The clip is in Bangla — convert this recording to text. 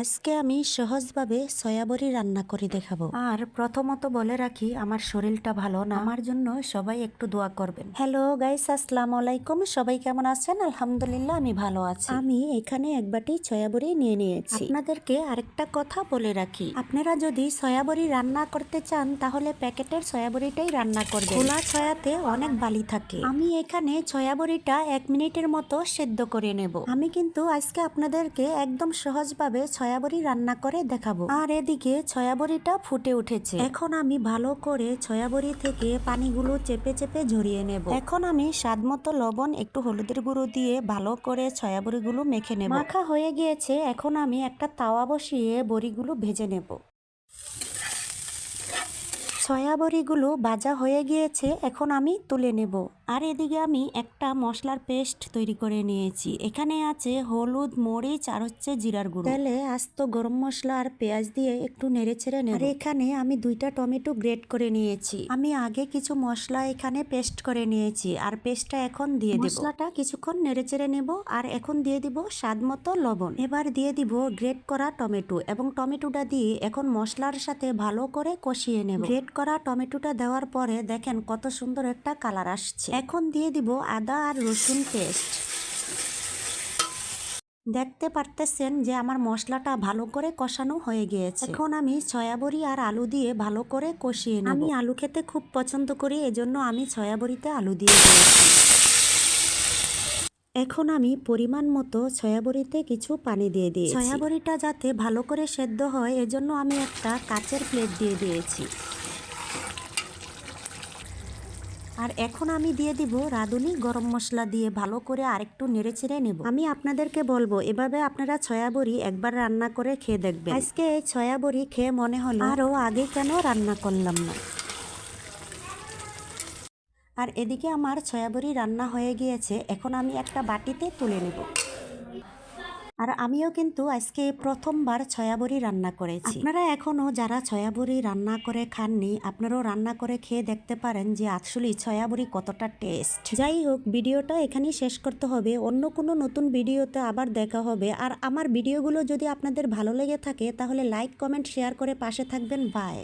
আজকে আমি সহজভাবে সয়াবড়ি রান্না করে দেখাবো। আর প্রথমত বলে রাখি আমার শরীরটা ভালো না। আমার জন্য সবাই একটু দোয়া করবেন। হ্যালো গাইস আসসালামু আলাইকুম। সবাই কেমন আছেন? আলহামদুলিল্লাহ আমি ভালো আছি। আমি এখানে এক বাটি সয়াবড়ি নিয়ে নিয়েছি। আপনাদেরকে আরেকটা কথা বলে রাখি আপনারা যদি সয়াবড়ি রান্না করতে চান তাহলে প্যাকেটের সয়াবড়িটাই রান্না করবেন। খোলা ছয়াতে অনেক বালি থাকে। আমি এখানে সয়াবড়িটা এক মিনিটের মতো সেদ্ধ করে নেব। আমি কিন্তু আজকে আপনাদেরকে একদম সহজভাবে ছয়াবড়ি রান্না করে দেখাবো। আর এদিকে ছয়াবড়িটা ফুটে উঠেছে। এখন আমি ভালো করে ছয়াবড়ি থেকে পানিগুলো চেপে চেপে ঝরিয়ে নেব। এখন আমি স্বাদ মতো লবণ, একটু হলুদের গুঁড়ো দিয়ে ভালো করে ছয়াবড়িগুলো মেখে নেব। মাখা হয়ে গিয়েছে। এখন আমি একটা তাওয়া বসিয়ে বড়িগুলো ভেজে নেব। সয়াবড়িগুলো ভাজা হয়ে গিয়েছে এখন আমি তুলে নেব। আর এদিকে আমি একটা মশলার পেস্ট তৈরি করে নিয়েছি। এখানে আছে হলুদ মরিচ আর হচ্ছে জিরার গুঁড়ো। তেলে আস্ত গরম মশলা আর পেঁয়াজ দিয়ে একটু নেড়ে ছেড়ে নেব। আর এখানে আমি দুইটা টমেটো গ্রেট করে নিয়েছি। আমি আগে কিছু মশলা এখানে পেস্ট করে নিয়েছি আর পেস্টটা এখন দিয়ে দেব। মশলাটা কিছুক্ষণ নেড়ে চেড়ে নেব আর এখন দিয়ে দিব স্বাদ মতো লবণ। এবার দিয়ে দিব গ্রেট করা টমেটো এবং টমেটোটা দিয়ে এখন মশলার সাথে ভালো করে কষিয়ে নেব। গ্রেট করা টমেটোটা দেওয়ার পরে দেখেন কত সুন্দর একটা কালার আসছে। এখন দিয়ে দিব আদা আর রসুন পেস্ট। দেখতে পারতেছেন যে আমার মশলাটা ভালো করে কষানো হয়ে গিয়েছে। এখন আমি সয়াবড়ি আর আলু দিয়ে ভালো করে কষিয়ে নেব। আমি আলু খেতে খুব পছন্দ করি, এজন্য আমি সয়াবড়িতে আলু দিয়ে দিয়েছি। এখন আমি পরিমাণ মতো সয়াবড়িতে কিছু পানি দিয়ে দিয়েছি। সয়াবড়িটা যাতে ভালো করে সেদ্ধ হয়, এজন্য আমি একটা কাচের প্লেট দিয়ে দিয়েছি। আর এখন আমি দিয়ে দিব রাঁধুনি গরম মশলা দিয়ে ভালো করে আরেকটু নেড়ে চেড়ে নেব। আমি আপনাদেরকে বলব, এভাবে আপনারা ছয়া বড়ি একবার রান্না করে খেয়ে দেখবেন। আজকে এই ছয়া বড়ি খেয়ে মনে হলো আরও আগে কেন রান্না করলাম না। আর এদিকে আমার ছয়াবড়ি রান্না হয়ে গিয়েছে, এখন আমি একটা বাটিতে তুলে নেব। আর আমিও কিন্তু আজকে প্রথমবার ছয়াবড়ি রান্না করেছি। আপনারা এখনও যারা ছয়াবড়ি রান্না করে খাননি, আপনারাও রান্না করে খেয়ে দেখতে পারেন যে আসলে ছয়াবড়ি কতটা টেস্ট যাই হোক, ভিডিওটা এখানেই শেষ করতে হবে। অন্য কোনো নতুন ভিডিওতে আবার দেখা হবে। আর আমার ভিডিওগুলো যদি আপনাদের ভালো লেগে থাকে, তাহলে লাইক কমেন্ট শেয়ার করে পাশে থাকবেন। বাই